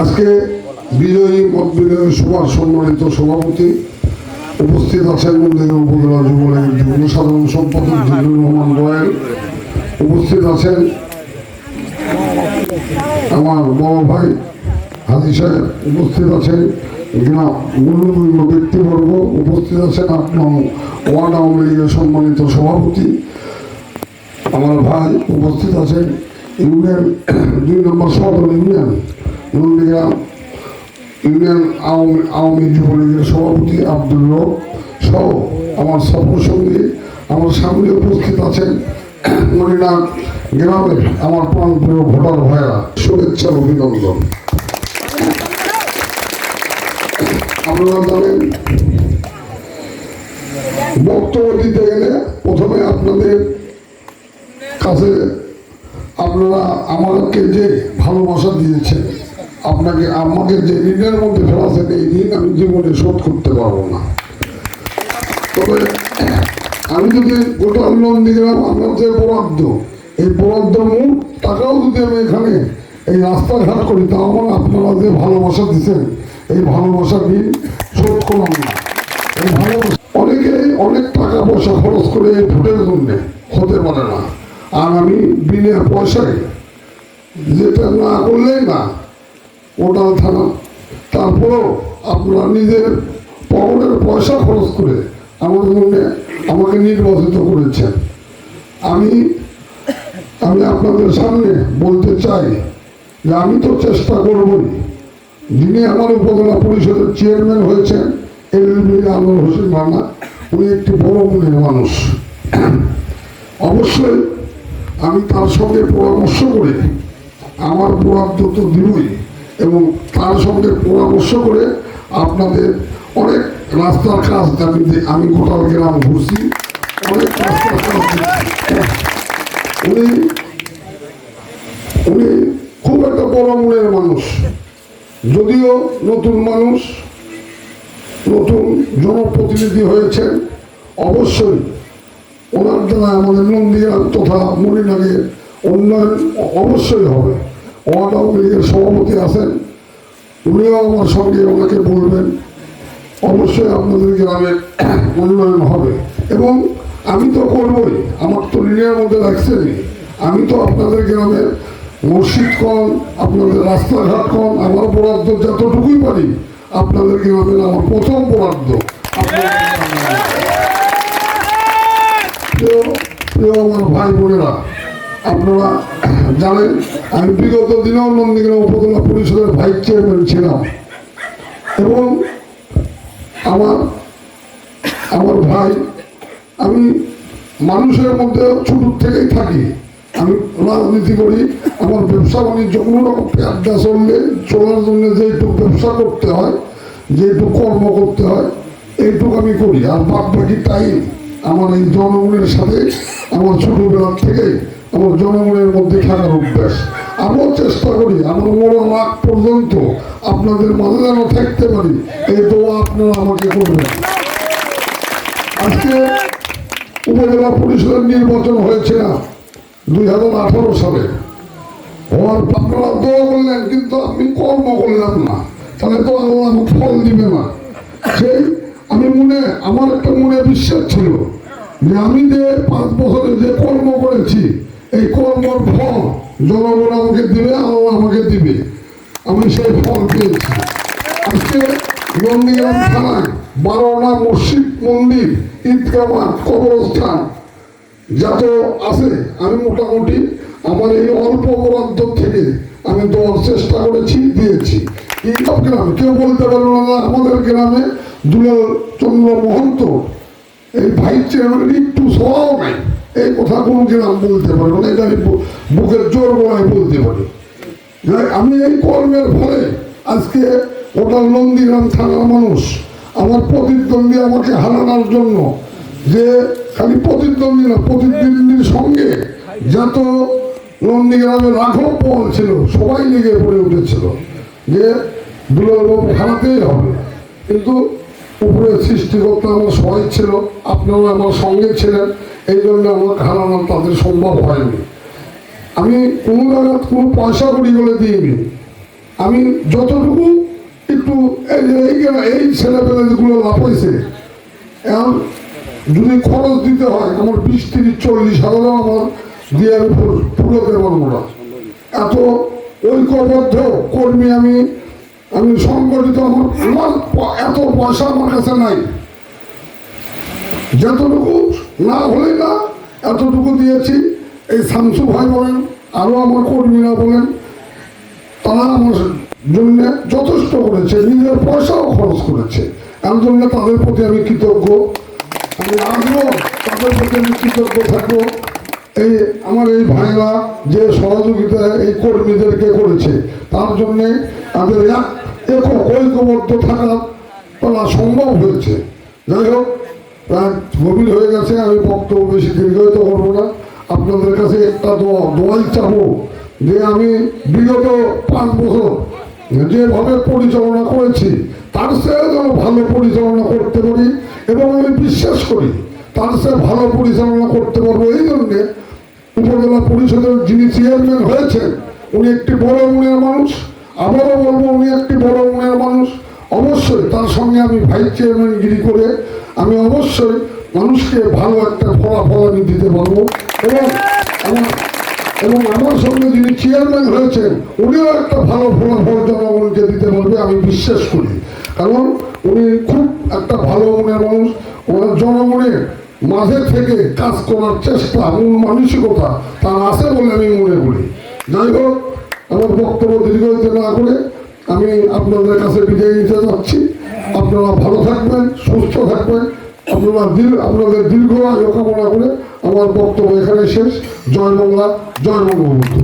আজকে বিজয়ী মত বিজয়ী সভার সম্মানিত সভাপতি উপস্থিত আছেন উপজেলা যুবলীগের যুগ্ম সাধারণ সম্পাদক জিল্লুর রহমান রয়েল উপস্থিত আছেন আমার বড় ভাই হাজি সাহেব। উপস্থিত আছেন গ্রাম ব্যক্তিবর্গ। উপস্থিত আছেন আপনার ওয়ার্ড আওয়ামী লীগের সম্মানিত সভাপতি। আমার ভাই উপস্থিত আছেন ইউনিয়ন দুই নম্বর সদর ইউনিয়ন। নন্দীগ্রাম ইউনিয়ন আওয়ামী আওয়ামী যুবলীগের সভাপতি আব্দুল রব সহ আমার সফর সঙ্গী আমার সামনে উপস্থিত আছেন মনিনাথ গ্রামের আমার প্রাণপ্রিয় ভোটার ভাইরা শুভেচ্ছা, অভিনন্দন। আপনারা জানেন, বক্তব্য দিতে গেলে প্রথমে আপনাদের কাছে আপনারা আমাকে যে ভালোবাসা দিয়েছেন আপনাকে, আমাকে যে ঋণের মধ্যে ফেলাছেন এই ঋণ আমি জীবনে শোধ করতে পারব না। তবে আমি যদি গোটা লোন দিলাম আমার যে বরাদ্দ, এই বরাদ্দ মূল টাকাও যদি আমি এখানে এই রাস্তাঘাট করি তা আমার আপনারা যে ভালোবাসা দিচ্ছেন, এই ভালোবাসা ঋণ শোধ করলাম না। এই ভালোবাসা, অনেকে অনেক টাকা পয়সা খরচ করে এই ভোটের জন্যে, হতে পারে না। আর আমি বিনা পয়সায় যেটা না করলেই না ওটা থানা তারপরেও আপনারা নিজের পকেটের পয়সা খরচ করে আমার জন্য আমাকে নির্বাচিত করেছেন। আমি আমি আপনাদের সামনে বলতে চাই যে আমি তো চেষ্টা করবই। যিনি আমার উপজেলা পরিষদের চেয়ারম্যান হয়েছেন এলবি আনোয়ার হোসেন রানা উনি একটি বড় মনের মানুষ। অবশ্যই আমি তার সঙ্গে পরামর্শ করে আমার বরাদ্দ তো দিবই। এবং তার সঙ্গে পরামর্শ করে আপনাদের অনেক রাস্তার কাজ আমি আমি গোটাল গ্রাম ঘুরছি। অনেক রাস্তার কাজ উনি উনি খুব একটা বড় মনের মানুষ। যদিও নতুন মানুষ, নতুন জনপ্রতিনিধি হয়েছেন, অবশ্যই ওনার দ্বারা আমাদের নন্দীগ্রাম তথা মরিনাগের উন্নয়ন অবশ্যই হবে। ওয়ার্ড আওয়ামী লীগের সভাপতি আছেন। উনিও আমার সঙ্গে ওনাকে বলবেন। অবশ্যই আপনাদের গ্রামের উন্নয়ন হবে। এবং আমি তো করবই, আমার তো ঋণের মধ্যে রাখছেনই আমি তো আপনাদের গ্রামের মসজিদ কম, আপনাদের রাস্তাঘাট কম, আমার বরাদ্দ যতটুকুই পারি, আপনাদের গ্রামের আমার প্রথম বরাদ্দ। গ্রামে। আমার ভাই বোনেরা আপনারা জানেন, আমি বিগত দিনেও নন্দীগ্রাম উপজেলা পরিষদের ভাইস চেয়ারম্যান ছিলাম। এবং আমার আমার ভাই, আমি মানুষের মধ্যে ছোট থেকেই থাকি। আমি রাজনীতি করি, আমার ব্যবসা বাণিজ্য, কোনো রকম পেয়াদা চললে চলার জন্য যেটুকু ব্যবসা করতে হয় যেটুকু কর্ম করতে হয়, এইটুকু আমি করি। আর বাদ বাকি টাইম আমার এই জনগণের সাথে, আমার ছোটবেলার থেকে আমার জনগণের মধ্যে থাকার অভ্যাস। আমিও চেষ্টা করি, আমার মরণ লাখ পর্যন্ত আপনাদের মাঝে যেন থাকতে পারি, এই দোয়া আপনারা আমাকে করবেন। আজকে উপজেলা পরিষদের নির্বাচন হয়েছে না, দুই হাজার আঠারো সালে। হওয়ার আপনারা দোয়া করলেন, কিন্তু আমি কর্ম করলাম না। তাহলে তো আল্লাহ ফল দিবে না। সেই আমি মনে, আমার একটা মনে বিশ্বাস ছিল যে আমি যে পাঁচ বছরে যে কর্ম করেছি এই কর্মর ফল জনগণ আমাকে দিবে আমাকে দিবে। আমি সেই ফল পেয়েছি। আজকে নন্দীগ্রাম থানায় বারোটা মসজিদ মন্দির ঈদগাহ মাঠ, কবরস্থান যত আছে আমি মোটামুটি আমার এই অল্প বরাদ্দ থেকে আমি দেওয়ার চেষ্টা করেছি দিয়েছি। এইসব গ্রামে কেউ বলতে পারল না আমাদের গ্রামে দুলাল চন্দ্র মহন্ত এই ভাইস চেয়ারম্যানের একটু স্বভাব নাই। এই কথা কোনো গ্রাম বলতে পারব না, এটা আমি বুকের জোর গলায় বলতে পারি। আমি এই কর্মের ফলে আজকে ওটা নন্দীগ্রাম থানার মানুষ আমার প্রতিদ্বন্দ্বী আমাকে হারানোর জন্য যে খালি প্রতিদ্বন্দ্বী না, প্রতিদ্বন্দ্বীর সঙ্গে যত নন্দীগ্রামের রাঘব পল ছিল, সবাই লেগে পড়ে উঠেছিল যে দুলালবাবু হারাতেই হবে। কিন্তু উপরে সৃষ্টিকর্তা আমার সবাই ছিল, আপনারা আমার সঙ্গে ছিলেন, এই জন্য আমার হারানো তাদের সম্ভব হয়নি। আমি কোনো জায়গায় কোনো পয়সা করি বলে দিইনি। আমি যতটুকু একটু এই যে এই ছেলেপেলেগুলো লাভ হয়েছে, এখন যদি খরচ দিতে হয়, আমার বিশ, তিরিশ, চল্লিশ হাজারও আমার দিয়ে আমি পারব না এত ঐক্যবদ্ধ কর্মী আমি আমি সংগঠিত আমার আমার এত পয়সা আমার কাছে নাই। যতটুকু না হলে না, এতটুকু দিয়েছি। এই শামসু ভাই বলেন আরও আমার কর্মীরা বলেন, তারা আমার জন্য যথেষ্ট করেছে, নিজের পয়সাও খরচ করেছে। এর জন্য তাদের প্রতি আমি কৃতজ্ঞ। আমি আজও তাদের প্রতি আমি কৃতজ্ঞ থাকব। এই আমার এই ভাইরা যে সহযোগিতা এই কর্মীদেরকে করেছে, তার জন্যে তাদের এক ঐক্যবদ্ধ থাকা সম্ভব হয়েছে। যাই হোক গভীর হয়ে গেছে, আমি বক্তব্য বেশি দীর্ঘায়িত করব না। আপনাদের কাছে একটা দোয়া, দোয়াই চাবো যে আমি বিগত পাঁচ বছর যেভাবে পরিচালনা করেছি, তার চেয়ে যেন ভালো পরিচালনা করতে পারি এবং আমি বিশ্বাস করি, তার চেয়ে ভালো পরিচালনা করতে পারব। এই জন্যে উপজেলা পরিষদের যিনি চেয়ারম্যান হয়েছেন, উনি একটি বড় মনের মানুষ। আবারও বলব, উনি একটি বড় মনের মানুষ। অবশ্যই তার সঙ্গে আমি ভাইস চেয়ারম্যান গিরি করে আমি অবশ্যই মানুষকে ভালো একটা ফলাফল আমি দিতে পারব। এবং এবং আমার সঙ্গে যিনি চেয়ারম্যান হয়েছেন, উনিও একটা ভালো ফলাফল জনগণকে দিতে পারবে, আমি বিশ্বাস করি। কারণ উনি খুব একটা ভালো মনের মানুষ। ওনার জনগণের মাঝে থেকে কাজ করার চেষ্টা, মূল মানসিকতা তার আছে বলে আমি মনে করি। যাই হোক, আমার বক্তব্য দীর্ঘায়িত না করে আমি আপনাদের কাছে বিদায় নিতে যাচ্ছি। আপনারা ভালো থাকবেন, সুস্থ থাকবেন। আপনারা দীর্ঘ আপনাদের দীর্ঘ আয়ু কামনা করে আমার বক্তব্য এখানে শেষ। জয় বাংলা, জয় বঙ্গবন্ধু।